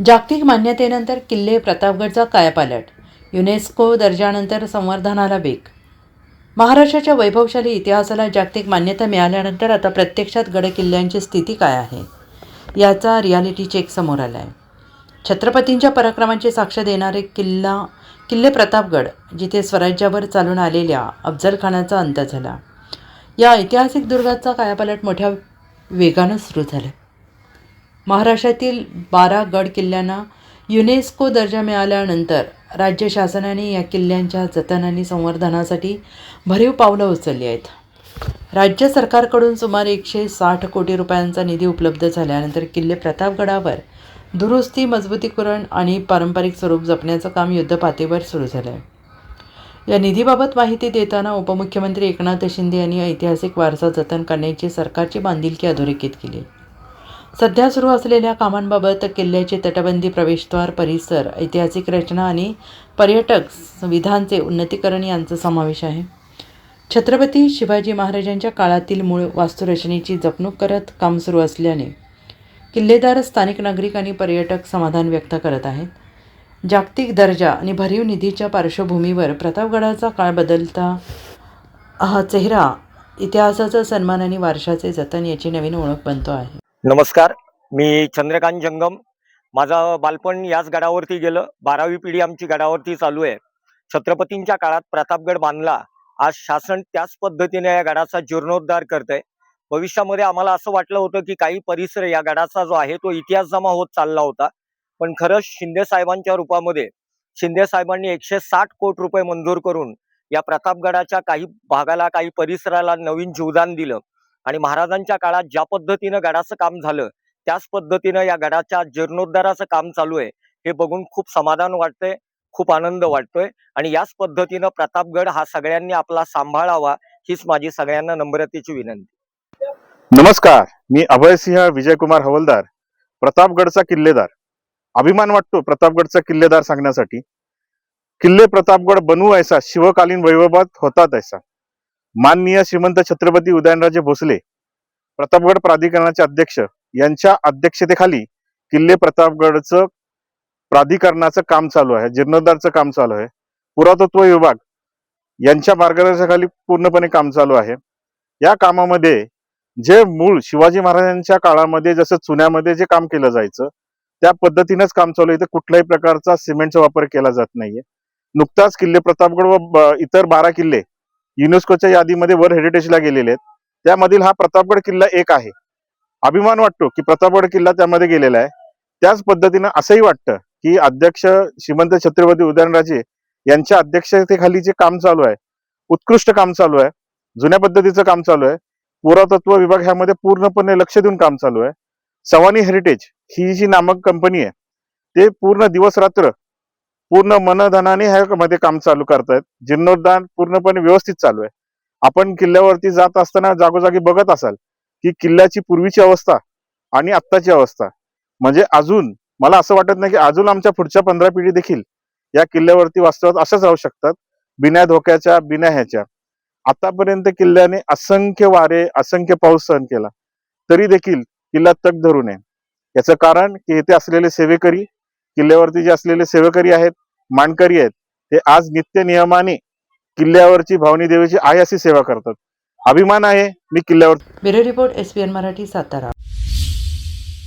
जागतिक मान्यतेनंतर किल्ले प्रतापगडचा कायापालट युनेस्को दर्जानंतर संवर्धनाला वेग महाराष्ट्राच्या वैभवशाली इतिहासाला जागतिक मान्यता मिळाल्यानंतर आता प्रत्यक्षात गड किल्ल्यांची स्थिती काय आहे याचा रियालिटी चेक समोर आला आहे छत्रपतींच्या पराक्रमांची साक्ष देणारे किल्ला किल्ले प्रतापगड जिथे स्वराज्यावर चालून आलेल्या अफजलखानाचा अंत झाला. या ऐतिहासिक दुर्गाचा कायापालट मोठ्या वेगानं सुरू झाला महाराष्ट्रातील बारा गड किल्ल्यांना युनेस्को दर्जा मिळाल्यानंतर राज्य शासनाने या किल्ल्यांच्या जतन आणि संवर्धनासाठी भरीव पावलं उचलली आहेत. राज्य सरकारकडून सुमारे एकशे साठ कोटी रुपयांचा निधी उपलब्ध झाल्यानंतर किल्ले प्रतापगडावर दुरुस्ती मजबूतीकरण आणि पारंपरिक स्वरूप जपण्याचं काम युद्धपातळीवर सुरू झालं आहे या निधीबाबत माहिती देताना उपमुख्यमंत्री एकनाथ शिंदे यांनी ऐतिहासिक वारसा जतन करण्याची सरकारची बांधिलकी अधोरेखित केली. सध्या सुरू असलेल्या कामांबाबत किल्ल्याचे तटबंदी प्रवेशद्वार परिसर ऐतिहासिक रचना आणि पर्यटक सुविधांचे उन्नतीकरण यांचा समावेश आहे. छत्रपती शिवाजी महाराजांच्या काळातील मूळ वास्तुरचनेची जपणूक करत काम सुरू असल्याने किल्लेदार स्थानिक नागरिक आणि पर्यटक समाधान व्यक्त करत आहेत. जागतिक दर्जा आणि भरीव निधीच्या पार्श्वभूमीवर प्रतापगडाचा काळ बदलता हा चेहरा इतिहासाचा सन्मान आणि वारशाचे जतन याची नवीन ओळख बनतो आहे. नमस्कार मी चंद्रकांत जंगम. माझं बालपण याच गडावरती गेलं. बारावी पिढी आमची गडावरती चालू आहे. छत्रपतींच्या काळात प्रतापगड बांधला. आज शासन त्याच पद्धतीने या गडाचा जीर्णोद्धार करतंय. भविष्यामध्ये आम्हाला असं वाटलं होतं की काही परिसर या गडाचा जो आहे तो इतिहास जमा होत चालला होता. पण खरंच शिंदे साहेबांच्या रूपामध्ये शिंदे साहेबांनी एकशे साठ कोटी रुपये मंजूर करून या प्रतापगडाच्या काही भागाला काही परिसराला नवीन जीवदान दिलं. आणि महाराजांच्या काळात ज्या पद्धतीनं गडाचं काम झालं त्याच पद्धतीनं या गडाच्या जीर्णोद्धाराचं काम चालू आहे हे बघून खूप समाधान वाटतंय खूप आनंद वाटतोय. आणि याच पद्धतीनं प्रतापगड हा सगळ्यांनी आपला सांभाळावा हीच माझी सगळ्यांना नम्रतेची विनंती. नमस्कार मी अभयसिंह विजयकुमार हवलदार प्रतापगडचा किल्लेदार. अभिमान वाटतो प्रतापगडचा किल्लेदार सांगण्यासाठी. किल्ले प्रतापगड बनवू ऐसा शिवकालीन वैभवात होतात ऐसा माननीय श्रीमंत छत्रपती उदयनराजे भोसले प्रतापगड प्राधिकरणाचे अध्यक्ष यांच्या अध्यक्षतेखाली किल्ले प्रतापगडचं प्राधिकरणाचं काम चालू आहे जीर्णोद्धारचं काम चालू आहे. पुरातत्व विभाग यांच्या मार्गदर्शनाखाली पूर्णपणे काम चालू आहे. या कामामध्ये जे मूळ शिवाजी महाराजांच्या काळामध्ये जसं चुन्यामध्ये जे काम केलं जायचं त्या पद्धतीनेच काम चालू आहे. इथं कुठल्याही प्रकारचा सिमेंटचा वापर केला जात नाहीये. नुकताच किल्ले प्रतापगड व इतर बारा किल्ले युनेस्कोच्या यादीमध्ये वर हेरिटेजला गेलेले आहेत. त्यामधील हा प्रतापगड किल्ला एक आहे. अभिमान वाटतो की प्रतापगड किल्ला त्यामध्ये गेलेला आहे. त्याच पद्धतीनं असंही वाटतं की अध्यक्ष श्रीमंत छत्रपती उदयनराजे यांच्या अध्यक्षतेखाली जे काम चालू आहे उत्कृष्ट काम चालू आहे जुन्या पद्धतीचं काम चालू आहे पुरातत्व विभाग ह्यामध्ये पूर्णपणे लक्ष देऊन काम चालू आहे. सवानी हेरिटेज ही जी नामक कंपनी आहे ते पूर्ण दिवस रात्र पूर्ण मनधनाने ह्यामध्ये काम चालू करतायत. जीर्णोद्धार पूर्णपणे व्यवस्थित चालू आहे. आपण किल्ल्यावरती जात असताना जागोजागी बघत असाल की किल्ल्याची पूर्वीची अवस्था आणि आत्ताची अवस्था. म्हणजे अजून मला असं वाटत नाही की अजून आमच्या पुढच्या पंधरा पिढी देखील या किल्ल्यावरती वास्तवात अशाच राहू शकतात. बिना धोक्याच्या बिना ह्याच्या. आतापर्यंत किल्ल्याने असंख्य वारे असंख्य पाऊस सहन केला. तरी देखील किल्ला तग धरू नये. याचं कारण की येथे असलेले सेवेकरी किल्ल्यावरती जे असलेले सेवेकरी आहेत मानकरी आहेत. ते आज नित्य नियमाने किल्ल्यावरची भावनी देवीची आई अशी सेवा करतात. अभिमान आहे मी किल्ल्यावर bureau report S Marathi Satara.